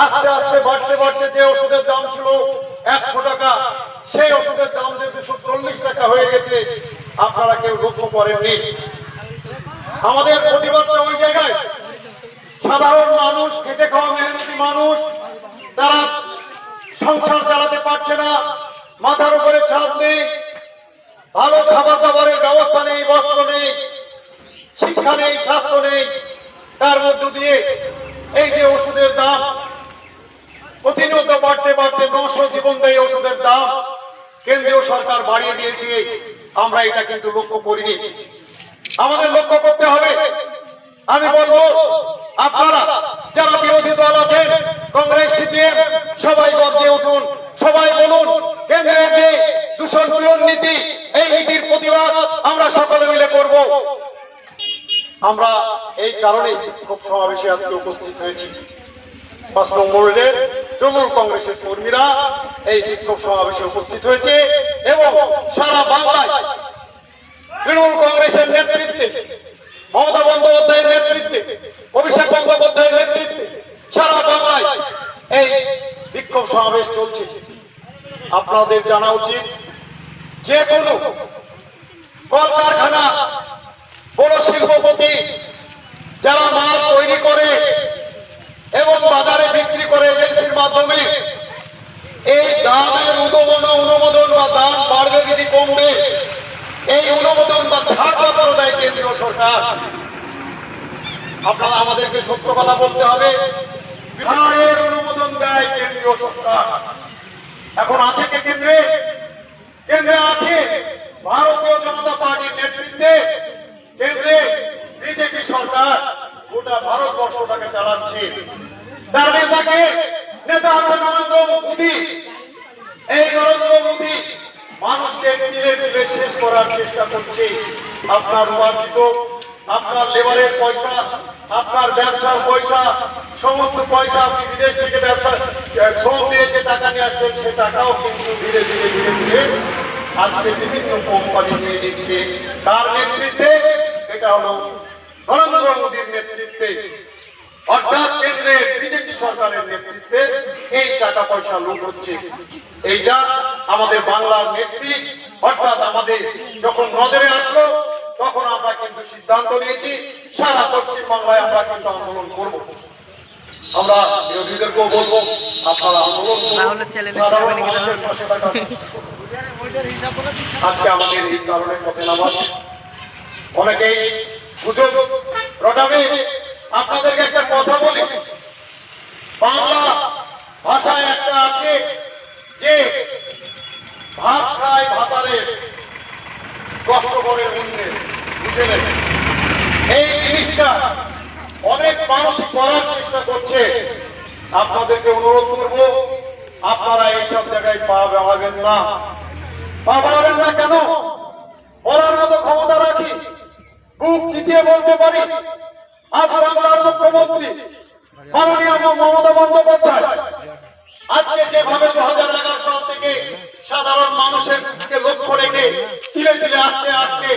আস্তে আস্তে বাড়তে বাড়তে যে ওষুধের দাম ছিল একশো টাকা, সেই ওষুধের দাম যে দুশো চল্লিশ টাকা হয়ে গেছে, আপনারা কেউ লক্ষ্য করেননি। আমাদের প্রতিবাদটা ওই জায়গায়। সাধারণ মানুষ, খেটে খাওয়া মেহনতি মানুষ, তারা সংসার চালাতে পারছে না, মাথার উপরে ছাদ নেই, ভালো খাবার দাবারের ব্যবস্থা নেই, বস্ত্র নেই, শিক্ষা নেই, স্বাস্থ্য নেই, তার মধ্য দিয়ে এই যে ওষুধের দাম প্রতিনিয়ত বাড়তে বাড়তে নশো জীবন দেয় ওষুধের দাম। কেন্দ্রীয় সরকার বাড়িয়ে দিয়েছে, আমরা এটা কিন্তু লক্ষ্য করিনি। আমাদের লক্ষ্য করতে হবে। আমি বলব, আপনারা যারা বিরোধী দল আছেন, কংগ্রেস, সিপিএম, সবাই গর্জে উঠুন, সবাই বলুন, কেন্দ্রের যে দূষণ পূরণ নীতি, এই নীতির প্রতিবাদ আমরা সকলে মিলে করব। আমরা এই কারণে বিক্ষোভ সমাবেশে আজকে উপস্থিত হয়েছি। পাঁচ নম্বর রেলের তৃণমূল কংগ্রেসের কর্মীরা এই বিক্ষোভ সমাবেশে উপস্থিত হয়েছে এবং সারা বাংলায় তৃণমূল কংগ্রেসের নেতৃত্বে, মমতা বন্দ্যোপাধ্যায়ের নেতৃত্বে, অভিষেক বন্দ্যোপাধ্যায়ের নেতৃত্বে সারা বাংলায় এই বিক্ষোভ সমাবেশ চলছে। আপনাদের জানা উচিত, যে কোনো কলকারখানা বড় শিল্পপতি যারা মাল তৈরি করে এবং বাজারে বিক্রি করে এজেন্সির মাধ্যমে এই দামের উদ্বোধন অনুমোদন বা দাম বাড়বে যদি কমবে, এই অনুমোদন বা ছাড়পত্র দেয় কেন্দ্রীয় সরকার, আপনারা আমাদেরকে সত্য কথা বলতে হবে, ছাড়ের অনুমোদন দেয় কেন্দ্রীয় সরকার। এখন আছে কে কেন্দ্রে? কেন্দ্রে আছে ভারতীয় জনতা পার্টির নেতৃত্বে কেন্দ্রে বিজেপি সরকার গোটা ভারতবর্ষটাকে চালাচ্ছে। তার নেতাকে নেতা হচ্ছে নরেন্দ্র মোদী এই নরেন্দ্র মোদী মানুষকে ধীরে ধীরে শেষ করার চেষ্টা করছে। আপনার উপার্জিত, আপনার লেবারের পয়সা, আপনার ব্যবসার পয়সা, সমস্ত পয়সা আপনি বিদেশ থেকে ব্যবসা শ্রম দিয়ে যে টাকা নিয়ে আসছেন, সে টাকাও কিন্তু ধীরে ধীরে ধীরে ধীরে আজকে বিভিন্ন কোম্পানি নিয়ে নিচ্ছে। তার নেতৃত্বে, এটা হলো নরেন্দ্র মোদীর নেতৃত্বে অর্থাৎ কেন্দ্রের বিজেপি সরকারের নেতৃত্বে এই টাকা পয়সা লুট হচ্ছে। এইটা আমাদের বাংলার নেত্রী অর্থাৎ আমাদের যখন নজরে আসলো তখন আমরা কিন্তু সিদ্ধান্ত নিয়েছি সারা পশ্চিম বাংলায় আমরা কিন্তু আন্দোলন করব। আমরা বিরোধীদেরকেও বলব আপনারা আন্দোলন। আজকে আমাদের এই কারণে পথে নামাজ অনেকেই গুজব রটাবে। আপনাদেরকে একটা কথা বলি। বাংলা ভাষায় একটা আছে যে ভাত খায় ভাতারে, কষ্ট করে অন্যে বুঝে এই জিনিসটা অনেক মানুষ করার চেষ্টা করছে। আপনাদেরকে অনুরোধ করব, আপনারা এইসব জায়গায় পা বাড়াবেন না। পা বাড়াবেন না কেন? বলার মতো ক্ষমতা রাখি। বুক চিতিয়ে বলতে পারি আজ বাংলার মুখ্যমন্ত্রী মাননীয় মমতা বন্দ্যোপাধ্যায়। আজকে যেভাবে দু হাজার এগারো থেকে সাধারণ মানুষের লক্ষ্য রেখে ধীরে ধীরে আস্তে আস্তে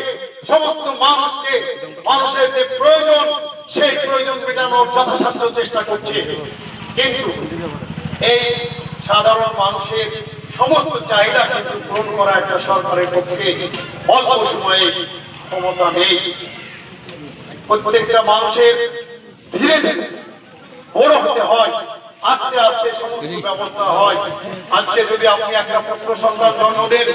সমস্ত মানুষকে, মানুষের যে প্রয়োজন, সেই প্রয়োজন মেটানোর যথাসাধ্য চেষ্টা করছে। কিন্তু এই সাধারণ মানুষের সমস্ত চাহিদা কিন্তু পূরণ করা একটা সরকারের পক্ষে অল্প সময়ে ক্ষমতা নেই। প্রত্যেকটা মানুষের ধীরে ধীরে বড় হতে হয় আস্তে আস্তে সমস্ত ব্যবস্থা হয়। আজকে যদি আপনি একটা পুত্র সন্তান জন্ম দেন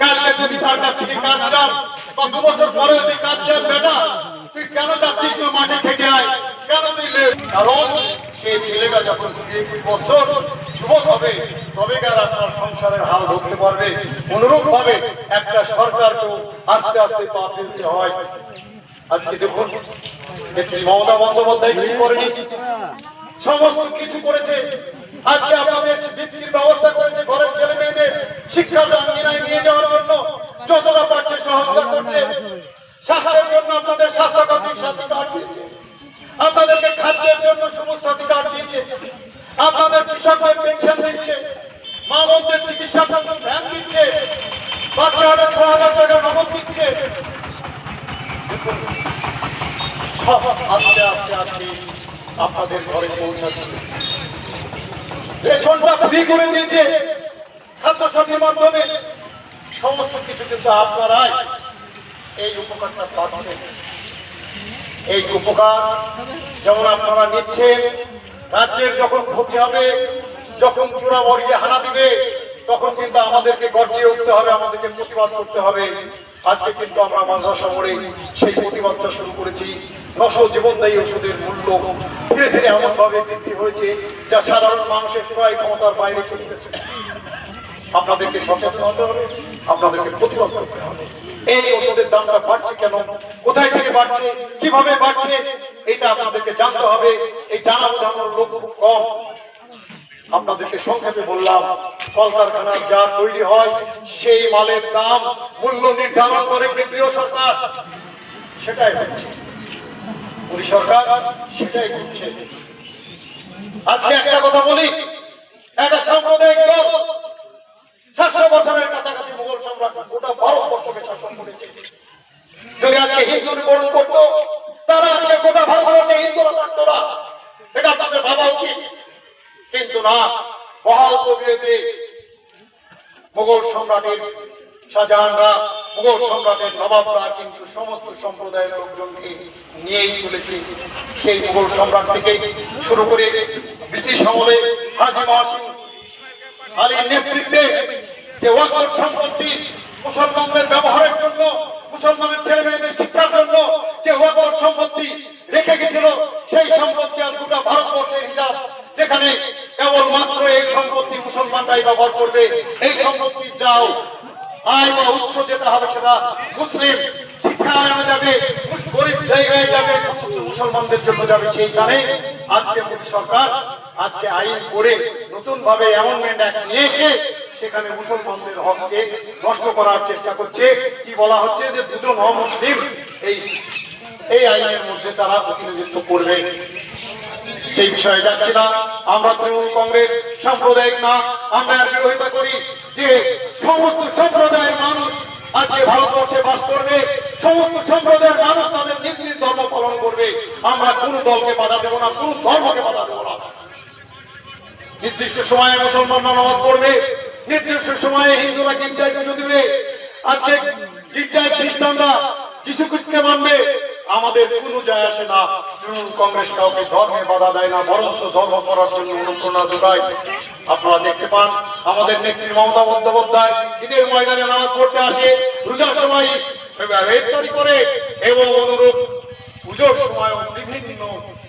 কালকে যদি তার কাছ থেকে কাজ চান বা দু বছর পরে যদি কাজ চান বেটা তুই কেন যাচ্ছিস না মাঠে খেটে আয়? কেন তুই কারণ সেই ছেলেটা যখন একুশ বছর যুবক হবে তবে গেলে আপনার সংসারের হাল ধরতে পারবে। অনুরূপ ভাবে একটা সরকারকেও আস্তে আস্তে পা ফেলতে হয়। আজকে দেখুন মমতা বন্দ্যোপাধ্যায় কি করেনি। সমস্ত কিছু করেছে। আজকে আপনাদের বৃত্তির ব্যবস্থা করেছে ঘরের ছেলে মেয়েদের আঙ্গিনায় নিয়ে যাওয়ার জন্য যতটা পারছে সহায়তা করছে। স্বাস্থ্যের জন্য আপনাদের স্বাস্থ্য খাতে সাথী কার্ড দিয়েছে। আপনাদেরকে খাদ্যের জন্য সমস্ত অধিকার দিয়েছে। আপনাদের কৃষকদের পেনশন দিচ্ছে। মা বোনদের চিকিৎসার জন্য ভ্যান দিচ্ছে। বাচ্চা হলে ছ হাজার টাকা নগদ দিচ্ছে সব আস্তে আস্তে আস্তে আপনাদের ঘরে পৌঁছাচ্ছে। রেশনটা ফ্রি করে দিয়েছে। খাদ্য সাথীর মাধ্যমে। সমস্ত কিছু কিন্তু আপনারাই এই উপকারটা পাচ্ছেন। এই উপকার যেমন আপনারা নিচ্ছেন, রাজ্যের যখন ক্ষতি হবে, যখন চূড়া বর্গে হানা দিবে তখন কিন্তু আমাদেরকে গর্জে উঠতে হবে, আমাদেরকে প্রতিবাদ করতে হবে। আজকে কিন্তু আমরা মালদা শহরে সেই প্রতিবাদটা শুরু করেছি। নশো জীবনদায়ী ওষুধের মূল্য ধীরে ধীরে এমন ভাবে বৃদ্ধি হয়েছে যা সাধারণ মানুষের ক্রয় ক্ষমতার বাইরে চলে গেছে। আপনাদেরকে সচেতন হতে হবে, আপনাদেরকে প্রতিবাদ করতে হবে। এই ওষুধের দামটা বাড়ছে কেন? কোথায় থেকে বাড়ছে? কীভাবে বাড়ছে? এটা আপনাদেরকে জানতে হবে। এই জানা বোঝানোর লোক খুব কম। আপনাদেরকে সংক্ষেপে বললাম কলকারখানার যা তৈরি হয়, সেই মালের দাম মূল্য নির্ধারণ করে কেন্দ্রীয় সরকার। সেটাই হচ্ছে। সরকার সেটাই করছে। আজকে একটা কথা বলি, একটা সাম্প্রদায়িক দল সাতশো বছরের কাছাকাছি মুঘল সম্রাট গোটা ভারতবর্ষকে শাসন করেছে। যদি আজকে হিন্দু নিবরণ করতো, তারা আজকে গোটা ভারতবর্ষে হিন্দুরা থাকতো না। এটা আপনাদের ভাবা উচিত। কিন্তু না বহাল তবিয়তে মুঘল সম্রাটের শাহজাহানরা মুঘল সম্রাটের নবাবরা কিন্তু সমস্ত সম্প্রদায়ের লোকজনকে নিয়েই চলেছে। সেই মুঘল সম্রাট থেকে শুরু করে ব্রিটিশ আমলে হাজি মহাসিং আলীর নেতৃত্বে যে ওয়াকফ সম্পত্তি মুসলমানদের ব্যবহারের জন্য, মুসলমানের ছেলে মেয়েদের শিক্ষার জন্য যে ওয়াকফ সম্পত্তি রেখে গেছিল, সেই সম্পত্তি আজ গোটা ভারতবর্ষের হিসাব, যেখানে কেবলমাত্র এই সম্পত্তি মুসলমানরাই ব্যবহার করবে, এই যাও আয় বা উৎস যেটা হবে সেটা মুসলিম শিক্ষা আনা যাবে, গরিব জায়গায় যাবে, সমস্ত মুসলমানদের জন্য যাবে সেইখানে আজকে মোদী সরকার আজকে আইন করে নতুন ভাবে অ্যামেন্ডমেন্ট অ্যাক্ট নিয়ে এসে সেখানে মুসলমানদের হককে নষ্ট করার চেষ্টা করছে। কি বলা হচ্ছে যে দুজন অমুসলিম এই এই আইনের মধ্যে তারা প্রতিনিধিত্ব করবে। সেই বিষয়ে যাচ্ছি না। আমরা তৃণমূল কংগ্রেস সাম্প্রদায়িক না। আমরা এর বিরোধিতা করি যে সমস্ত সম্প্রদায়ের মানুষ আজকে ভারতবর্ষে বাস করবে, সমস্ত সম্প্রদায়ের মানুষ তাদের নিজ নিজ ধর্ম পালন করবে। আমরা কোন দলকে বাধা দেবো না, কোন ধর্মকে বাধা দেবো না। নির্দিষ্ট সময়ে মুসলমানরা নামাজ পড়বে নির্দিষ্ট সময়ে হিন্দুরা গির্জায় পুজো দিবে। আজকে গির্জায় খ্রিস্টানরা যিশু খ্রিস্টকে মানবে আমাদের কোনো যায় আসে না। তৃণমূল কংগ্রেস কাউকে ধর্মে বাধা দেয় না, বরঞ্চ ধর্ম করার জন্য অনুপ্রেরণা যোগায়। আপনারা দেখতে পান, আমাদের নেত্রী মমতা বন্দ্যোপাধ্যায় ঈদের ময়দানে নামাজ পড়তে আসে। রোজার সময় ইফতারি করে এবং অনুরূপ পুজোর সময় বিভিন্ন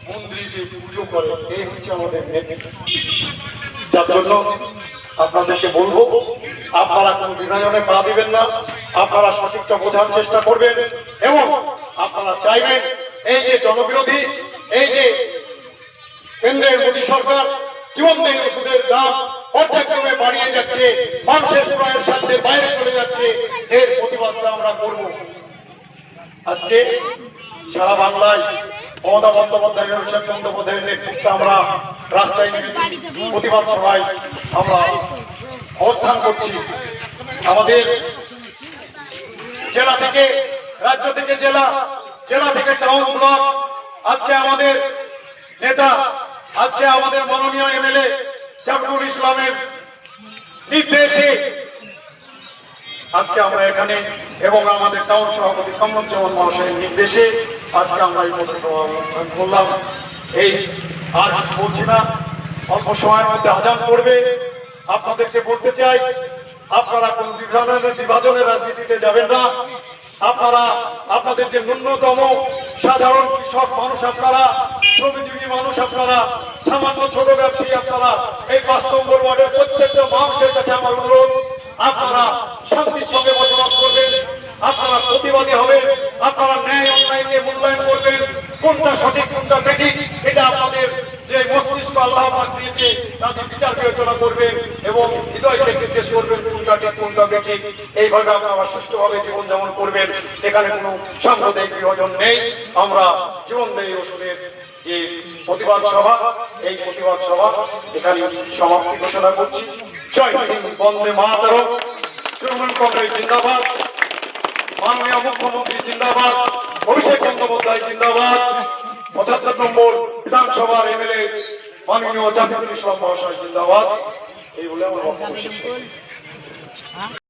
মন্দিরে পুজো করে। এই হচ্ছে আমাদের নেত্রী। যার জন্য আপনাদেরকে বলব, আপনারা কোন বিভাজনে পা দিবেন না। আপনারা সঠিকটা বোঝার চেষ্টা করবেন এবং আপনারা চাইবেন এই যে জনবিরোধী, এই যে কেন্দ্রের মোদী সরকার জীবনদায়ী ওষুধের দাম পর্যায়ক্রমে বাড়িয়ে যাচ্ছে, মানুষের ক্রয়ের সাথে বাইরে চলে যাচ্ছে, এর প্রতিবাদটা আমরা করব। আজকে সারা বাংলায় মমতা বন্দ্যোপাধ্যায় অভিষেক বন্দ্যোপাধ্যায়ের নেতৃত্বে আমরা রাস্তায় নেমেছি। প্রতিবাদ সভায় আমরা অবস্থান করছি। আমাদের জেলা থেকে রাজ্য থেকে জেলা জেলা থেকে টাউন ব্লক আজকে আমাদের নেতা, আজকে আমাদের মাননীয় এমএলএ জাফরুল ইসলামের নির্দেশে আজকে আমরা এখানে এবং আমাদের টাউন সভাপতি কমরুজ্জামান মহাশয়ের নির্দেশে আজকে আমরা এই পথসভা করলাম। এই আর বলছি না, অল্প সময়ের মধ্যে আজান করবে আপনাদেরকে বলতে চাই, আপনারা কোন বিভাজনের বিভাজনের রাজনীতিতে যাবেন না। আপনারা, আপনাদের যে ন্যূনতম সাধারণ কৃষক মানুষ আপনারা, শ্রমজীবী মানুষ আপনারা, সামান্য ছোট ব্যবসায়ী আপনারা, এই পাঁচ নম্বর ওয়ার্ডের প্রত্যেকটা মানুষের কাছে আমার অনুরোধ, আপনারা শান্তির সঙ্গে বসবাস করবেন, আপনারা প্রতিবাদী হবেন, আপনারা ন্যায় অন্যায়কে মূল্যায়ন করবেন, কোনটা সঠিক, কোনটা বেঠিক, এটা আপনাদের যে মস্তিষ্ক আল্লাহ পাক দিয়েছে তাদের বিচার বিবেচনা করবেন এবং হৃদয়কে জিজ্ঞেস করবেন কোনটা ঠিক কোনটা বেঠিক এইভাবে আপনারা জীবন যাপন করবেন। এখানে কোনো সাম্প্রদায়িক বিভাজন নেই। আমরা জীবনদায়ী ওষুধের যে প্রতিবাদ সভা, এই প্রতিবাদ সভা এখানে সমাপ্তি ঘোষণা করছি। জয় হিন্দ, বন্দে মাতরম। তৃণমূল কংগ্রেস জিন্দাবাদ। মাননীয় মুখ্যমন্ত্রী জিন্দাবাদ। অভিষেক বন্দ্যোপাধ্যায় জিন্দাবাদ। পঁচাত্তর নম্বর বিধানসভার এমএলএ মাননীয় জাতীয় ইসলাম মহাশয় জিন্দাবাদ এই বলে আমার বক্তব্য শেষ।